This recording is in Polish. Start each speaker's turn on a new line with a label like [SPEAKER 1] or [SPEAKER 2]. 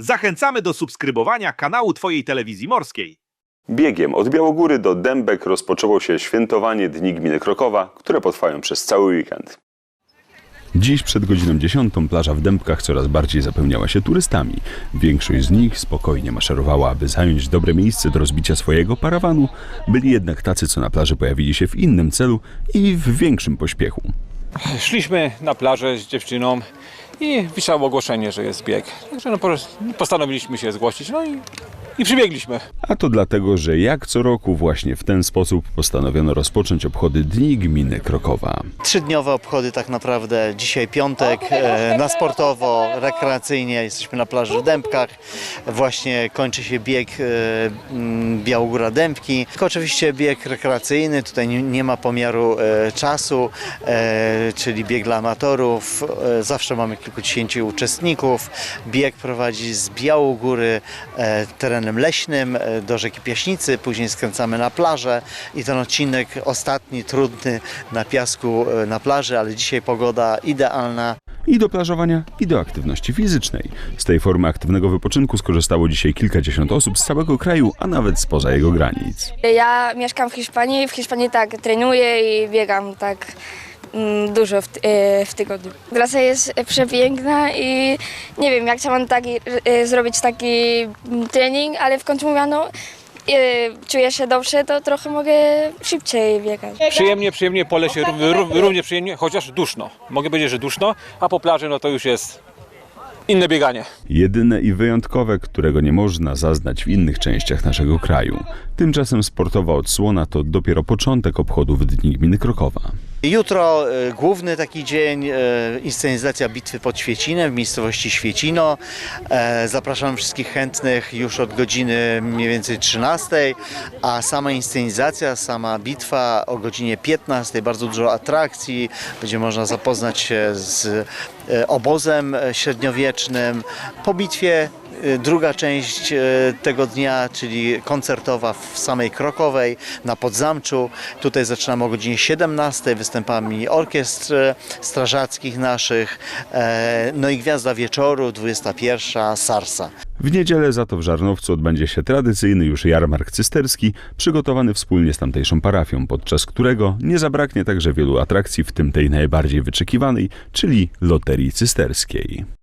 [SPEAKER 1] Zachęcamy do subskrybowania kanału Twojej Telewizji Morskiej.
[SPEAKER 2] Biegiem od Białogóry do Dębek rozpoczęło się świętowanie Dni Gminy Krokowa, które potrwają przez cały weekend. Dziś przed godziną 10 plaża w Dębkach coraz bardziej zapełniała się turystami. Większość z nich spokojnie maszerowała, aby zająć dobre miejsce do rozbicia swojego parawanu. Byli jednak tacy, co na plaży pojawili się w innym celu i w większym pośpiechu.
[SPEAKER 3] Szliśmy na plażę z dziewczyną i wisało ogłoszenie, że jest bieg. Także no, po- postanowiliśmy się zgłosić, no i, i przybiegliśmy.
[SPEAKER 2] A to dlatego, że jak co roku właśnie w ten sposób postanowiono rozpocząć obchody Dni Gminy Krokowa.
[SPEAKER 4] Trzydniowe obchody tak naprawdę. Dzisiaj piątek, e, na sportowo, rekreacyjnie. Jesteśmy na plaży w Dębkach. Właśnie kończy się bieg e, m, Białogóra Dębki. Oczywiście bieg rekreacyjny, tutaj nie, ma pomiaru e, czasu, czyli bieg dla amatorów. Zawsze mamy kilkudziesięciu uczestników. Bieg prowadzi z Białogóry e, terenem leśnym e, do rzeki Piaśnicy, później skręcamy na plażę i ten odcinek ostatni, trudny na piasku e, na plaży, ale dzisiaj pogoda idealna.
[SPEAKER 2] I do plażowania, i do aktywności fizycznej. Z tej formy aktywnego wypoczynku skorzystało dzisiaj kilkadziesiąt osób z całego kraju, a nawet spoza jego granic.
[SPEAKER 5] Ja mieszkam w Hiszpanii, w Hiszpanii tak trenuję i biegam tak dużo w, e, w tygodniu. Trasa jest przepiękna i nie wiem, jak chciałam taki, e, zrobić taki mm, trening, ale w końcu mówię, no e, czuję się dobrze, to trochę mogę szybciej biegać.
[SPEAKER 3] Przyjemnie, przyjemnie, pole się ró- ró- równie przyjemnie, chociaż duszno. Mogę powiedzieć, że duszno, a po plaży no to już jest inne bieganie.
[SPEAKER 2] Jedyne i wyjątkowe, którego nie można zaznać w innych częściach naszego kraju. Tymczasem sportowa odsłona to dopiero początek obchodów Dni Gminy Krokowa.
[SPEAKER 4] Jutro e, główny taki dzień, e, inscenizacja bitwy pod Świecinem w miejscowości Świecino. E, zapraszam wszystkich chętnych już od godziny mniej więcej 13, a sama inscenizacja, sama bitwa o godzinie 15, bardzo dużo atrakcji, będzie można zapoznać się z obozem e, średniowiecznym. Po bitwie e, Druga część e, tego dnia, czyli koncertowa w samej Krokowej na Podzamczu. Tutaj zaczynamy o godzinie 17 występami orkiestr e, strażackich naszych. e, No i Gwiazda Wieczoru, 21 Sarsa.
[SPEAKER 2] W niedzielę za to w Żarnowcu odbędzie się tradycyjny już jarmark cysterski, przygotowany wspólnie z tamtejszą parafią, podczas którego nie zabraknie także wielu atrakcji, w tym tej najbardziej wyczekiwanej, czyli loterii cysterskiej.